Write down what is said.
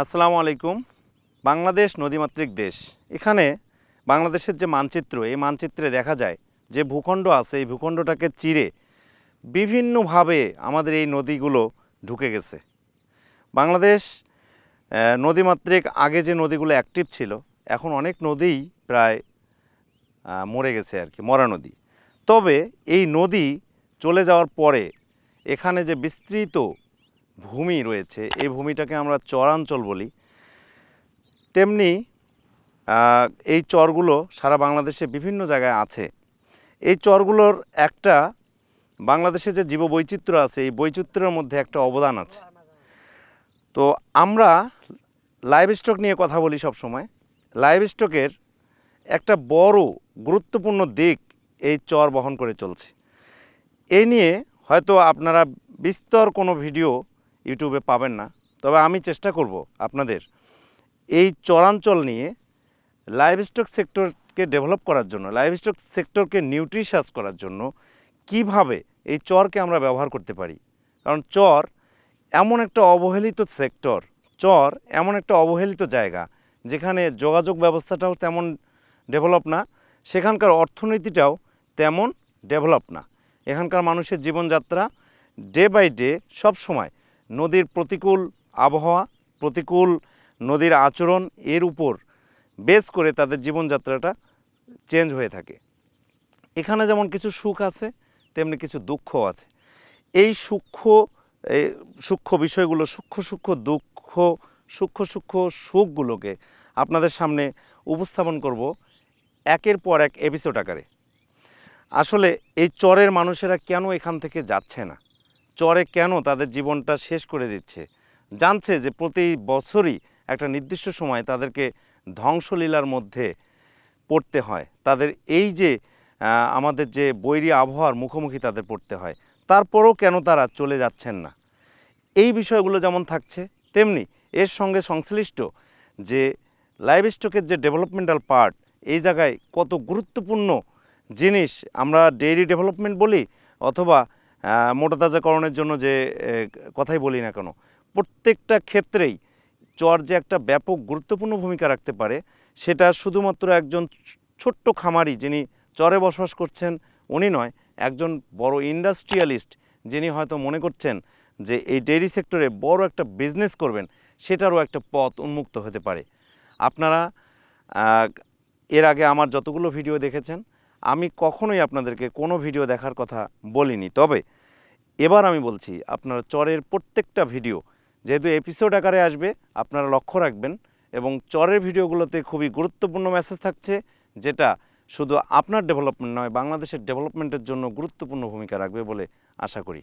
আসসালামু আলাইকুম। বাংলাদেশ নদীমাতৃক দেশ। এখানে বাংলাদেশের যে মানচিত্র এই মানচিত্রে দেখা যায় যে ভূখণ্ড আছে এই ভূখণ্ডটাকে চিরে বিভিন্নভাবে আমাদের এই নদীগুলো ঢুকে গেছে। বাংলাদেশ আহ, নদীমাতৃক আগে যে নদীগুলো অ্যাক্টিভ ছিল এখন অনেক নদীই প্রায় মরে গেছে আর কি মরা নদী। তবে এই নদী চলে যাওয়ার পরে এখানে যে বিস্তৃত ভূমি রয়েছে, এই ভূমিটাকে আমরা চরাঞ্চল বলি। তেমনি এই চরগুলো সারা বাংলাদেশে বিভিন্ন জায়গায় আছে। এই চরগুলোর একটা বাংলাদেশে যে জীববৈচিত্র্য আছে, এই বৈচিত্র্যের মধ্যে একটা অবদান আছে। তো আমরা লাইভ স্টক নিয়ে কথা বলি সব সময় লাইভ স্টকের একটা বড় গুরুত্বপূর্ণ দিক এই চর বহন করে চলছে। এই নিয়ে হয়তো আপনারা বিস্তর কোনো ভিডিও ইউটিউবে পাবেন না। তবে আমি চেষ্টা করব আপনাদের এই চরাঞ্চল নিয়ে লাইভ স্টক সেক্টরকে ডেভেলপ করার জন্য লাইভ স্টক সেক্টরকে নিউট্রিশাস করার জন্য কীভাবে এই চরকে আমরা ব্যবহার করতে পারি। কারণ চর এমন একটা অবহেলিত সেক্টর, চর এমন একটা অবহেলিত জায়গা, যেখানে যোগাযোগ ব্যবস্থাটাও তেমন ডেভেলপ না, সেখানকার অর্থনীতিটাও তেমন ডেভেলপ না। এখানকার মানুষের জীবনযাত্রা ডে বাই ডে সব সময় নদীর প্রতিকূল আবহাওয়া, প্রতিকূল নদীর আচরণ এর উপর বেস করে তাদের জীবনযাত্রাটা চেঞ্জ হয়ে থাকে। এখানে যেমন কিছু সুখ আছে, তেমনি কিছু দুঃখ আছে। এই সূক্ষ্ম সূক্ষ্ম বিষয়গুলো, সূক্ষ্ম সূক্ষ্ম দুঃখ, সূক্ষ্ম সূক্ষ্ম সুখগুলোকে আপনাদের সামনে উপস্থাপন করব একের পর এক এপিসোড আকারে। আসলে এই চরের মানুষেরা কেন এখান থেকে যাচ্ছে না? চরে কেন তাদের জীবনটা শেষ করে দিচ্ছে? জানছে যে প্রতি বছরই একটা নির্দিষ্ট সময় তাদেরকে ধ্বংসলীলার মধ্যে পড়তে হয়। তাদের এই যে আমাদের যে বৈরী আবহাওয়ার মুখোমুখি তাদের পড়তে হয়, তারপরও কেন তারা চলে যাচ্ছেন না? এই বিষয়গুলো যেমন থাকছে, তেমনি এর সঙ্গে সংশ্লিষ্ট যে লাইভ স্টকের যে ডেভেলপমেন্টাল পার্ট, এই জায়গায় কত গুরুত্বপূর্ণ জিনিস আমরা ডেইরি ডেভেলপমেন্ট বলি, অথবা আহ, মোটাতাজাকরণের জন্য যে কথাই বলি না কেন প্রত্যেকটা ক্ষেত্রেই চর যে একটা ব্যাপক গুরুত্বপূর্ণ ভূমিকা রাখতে পারে সেটা শুধুমাত্র একজন ছোট্ট খামারি যিনি চরে বসবাস করছেন উনি নয় একজন বড় ইন্ডাস্ট্রিয়ালিস্ট যিনি হয়তো মনে করছেন যে এই ডেইরি সেক্টরে বড় একটা বিজনেস করবেন সেটারও একটা পথ উন্মুক্ত হতে পারে। আপনারা এর আগে আমার যতগুলো ভিডিও দেখেছেন আমি কখনোই আপনাদেরকে কোনো ভিডিও দেখার কথা বলিনি। তবে এবার আমি বলছি, আপনার চরের প্রত্যেকটা ভিডিও যেহেতু এপিসোড আকারে আসবে, আপনারা লক্ষ্য রাখবেন এবং চরের ভিডিওগুলোতে খুবই গুরুত্বপূর্ণ মেসেজ থাকছে, যেটা শুধু আপনার ডেভেলপমেন্ট নয়, বাংলাদেশের ডেভেলপমেন্টের জন্য গুরুত্বপূর্ণ ভূমিকা রাখবে বলে আশা করি।